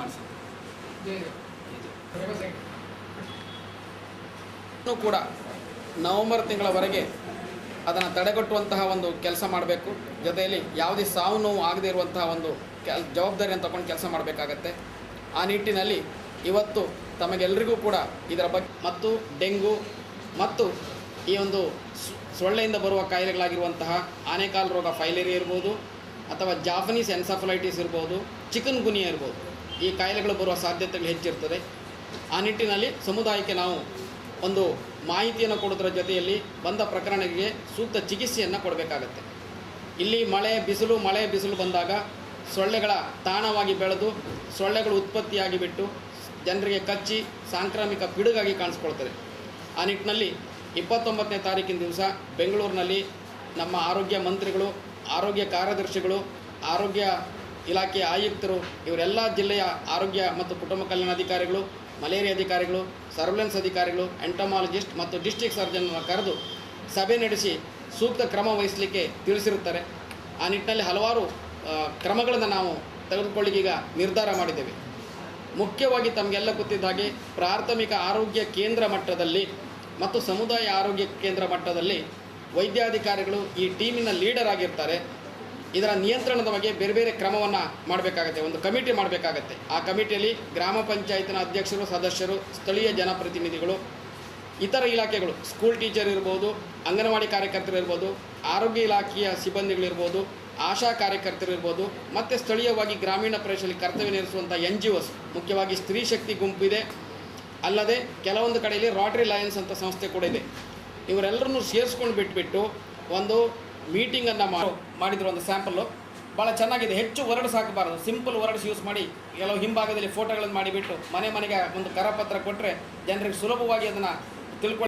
ಮಾಡಿಸಿ ಇನ್ನೂ ಕೂಡ ನವೆಂಬರ್ ತಿಂಗಳವರೆಗೆ ಅದನ್ನು ತಡೆಗಟ್ಟುವಂತಹ ಒಂದು ಕೆಲಸ ಮಾಡಬೇಕು. ಜೊತೆಯಲ್ಲಿ ಯಾವುದೇ ಸಾವು ನೋವು ಆಗದೇ ಇರುವಂತಹ ಒಂದು ಕೆಲ್ ಜವಾಬ್ದಾರಿಯನ್ನು ತಗೊಂಡು ಕೆಲಸ ಮಾಡಬೇಕಾಗತ್ತೆ. ಆ ನಿಟ್ಟಿನಲ್ಲಿ ಇವತ್ತು ತಮಗೆಲ್ಲರಿಗೂ ಕೂಡ ಇದರ ಬಗ್ಗೆ ಮತ್ತು ಡೆಂಗು ಮತ್ತು ಈ ಒಂದು ಸೊಳ್ಳೆಯಿಂದ ಬರುವ ಕಾಯಿಲೆಗಳಾಗಿರುವಂತಹ ಆನೆಕಾಲು ರೋಗ ಫೈಲೇರಿಯಾ ಇರ್ಬೋದು ಅಥವಾ ಜಾಪನೀಸ್ ಎನ್ಸಫಲೈಟಿಸ್ ಇರ್ಬೋದು ಚಿಕನ್ ಗುನಿಯಾ ಇರ್ಬೋದು. ಈ ಕಾಯಿಲೆಗಳು ಬರುವ ಸಾಧ್ಯತೆಗಳು ಹೆಚ್ಚಿರ್ತದೆ. ಆ ನಿಟ್ಟಿನಲ್ಲಿ ಸಮುದಾಯಕ್ಕೆ ನಾವು ಒಂದು ಮಾಹಿತಿಯನ್ನು ಕೊಡೋದ್ರ ಜೊತೆಯಲ್ಲಿ ಬಂದ ಪ್ರಕರಣಗಳಿಗೆ ಸೂಕ್ತ ಚಿಕಿತ್ಸೆಯನ್ನು ಕೊಡಬೇಕಾಗತ್ತೆ. ಇಲ್ಲಿ ಮಳೆ, ಬಿಸಿಲು ಮಳೆ, ಬಿಸಿಲು ಬಂದಾಗ ಸೊಳ್ಳೆಗಳ ತಾಣವಾಗಿ ಬೆಳೆದು ಸೊಳ್ಳೆಗಳು ಉತ್ಪತ್ತಿಯಾಗಿ ಬಿಟ್ಟು ಜನರಿಗೆ ಕಚ್ಚಿ ಸಾಂಕ್ರಾಮಿಕ ಪಿಡುಗಾಗಿ ಕಾಣಿಸ್ಕೊಳ್ತದೆ. ಆ ನಿಟ್ಟಿನಲ್ಲಿ ಇಪ್ಪತ್ತೊಂಬತ್ತನೇ ತಾರೀಕಿನ ದಿವಸ ಬೆಂಗಳೂರಿನಲ್ಲಿ ನಮ್ಮ ಆರೋಗ್ಯ ಮಂತ್ರಿಗಳು, ಆರೋಗ್ಯ ಕಾರ್ಯದರ್ಶಿಗಳು, ಆರೋಗ್ಯ ಇಲಾಖೆಯ ಆಯುಕ್ತರು, ಇವರೆಲ್ಲ ಜಿಲ್ಲೆಯ ಆರೋಗ್ಯ ಮತ್ತು ಕುಟುಂಬ ಕಲ್ಯಾಣ ಅಧಿಕಾರಿಗಳು, ಮಲೇರಿಯಾ ಅಧಿಕಾರಿಗಳು, ಸರ್ವೆಲೆನ್ಸ್ ಅಧಿಕಾರಿಗಳು, ಎಂಟಮಾಲಜಿಸ್ಟ್ ಮತ್ತು ಡಿಸ್ಟ್ರಿಕ್ಟ್ ಸರ್ಜನ್ನ ಕರೆದು ಸಭೆ ನಡೆಸಿ ಸೂಕ್ತ ಕ್ರಮ ವಹಿಸಲಿಕ್ಕೆ ತಿಳಿಸಿರುತ್ತಾರೆ. ಆ ನಿಟ್ಟಿನಲ್ಲಿ ಹಲವಾರು ಕ್ರಮಗಳನ್ನು ನಾವು ತೆಗೆದುಕೊಳ್ಳಿಗೀಗ ನಿರ್ಧಾರ ಮಾಡಿದ್ದೇವೆ. ಮುಖ್ಯವಾಗಿ ತಮಗೆಲ್ಲ ಗೊತ್ತಿದ್ದ ಹಾಗೆ ಪ್ರಾಥಮಿಕ ಆರೋಗ್ಯ ಕೇಂದ್ರ ಮಟ್ಟದಲ್ಲಿ ಮತ್ತು ಸಮುದಾಯ ಆರೋಗ್ಯ ಕೇಂದ್ರ ಮಟ್ಟದಲ್ಲಿ ವೈದ್ಯಾಧಿಕಾರಿಗಳು ಈ ಟೀಮಿನ ಲೀಡರ್ ಆಗಿರ್ತಾರೆ. ಇದರ ನಿಯಂತ್ರಣದ ಬಗ್ಗೆ ಬೇರೆ ಬೇರೆ ಕ್ರಮವನ್ನು ಮಾಡಬೇಕಾಗತ್ತೆ, ಒಂದು ಕಮಿಟಿ ಮಾಡಬೇಕಾಗತ್ತೆ. ಆ ಕಮಿಟಿಯಲ್ಲಿ ಗ್ರಾಮ ಪಂಚಾಯತಿನ ಅಧ್ಯಕ್ಷರು, ಸದಸ್ಯರು, ಸ್ಥಳೀಯ ಜನಪ್ರತಿನಿಧಿಗಳು, ಇತರ ಇಲಾಖೆಗಳು, ಸ್ಕೂಲ್ ಟೀಚರ್ ಇರ್ಬೋದು, ಅಂಗನವಾಡಿ ಕಾರ್ಯಕರ್ತರು ಇರ್ಬೋದು, ಆರೋಗ್ಯ ಇಲಾಖೆಯ ಸಿಬ್ಬಂದಿಗಳಿರ್ಬೋದು ಆಶಾ ಕಾರ್ಯಕರ್ತರು ಇರ್ಬೋದು, ಮತ್ತು ಸ್ಥಳೀಯವಾಗಿ ಗ್ರಾಮೀಣ ಪ್ರದೇಶದಲ್ಲಿ ಕರ್ತವ್ಯ ನಿರ್ಸುವಂಥ ಎನ್ ಜಿ ಒಸ್ ಮುಖ್ಯವಾಗಿ ಸ್ತ್ರೀ ಶಕ್ತಿ ಗುಂಪಿದೆ ಅಲ್ಲದೆ ಕೆಲವೊಂದು ಕಡೆಯಲ್ಲಿ ರಾಟ್ರಿ ಲಯನ್ಸ್ ಅಂತ ಸಂಸ್ಥೆ ಕೂಡ ಇದೆ. ಇವರೆಲ್ಲರನ್ನು ಸೇರಿಸ್ಕೊಂಡು ಬಿಟ್ಬಿಟ್ಟು ಒಂದು ಮೀಟಿಂಗನ್ನು ಮಾಡಿ ಮಾಡಿದ್ರು ಒಂದು ಸ್ಯಾಂಪಲ್ಲು ಭಾಳ ಚೆನ್ನಾಗಿದೆ. ಹೆಚ್ಚು ವರ್ಡ್ಸ್ ಹಾಕಬಾರದು ಸಿಂಪಲ್ ವರ್ಡ್ಸ್ ಯೂಸ್ ಮಾಡಿ. ಕೆಲವು ಹಿಂಭಾಗದಲ್ಲಿ ಫೋಟೋಗಳನ್ನು ಮಾಡಿಬಿಟ್ಟು ಮನೆ ಮನೆಗೆ ಒಂದು ಕರಪತ್ರ ಕೊಟ್ಟರೆ ಜನರಿಗೆ ಸುಲಭವಾಗಿ ಅದನ್ನು ತಿಳ್ಕೊಂಡು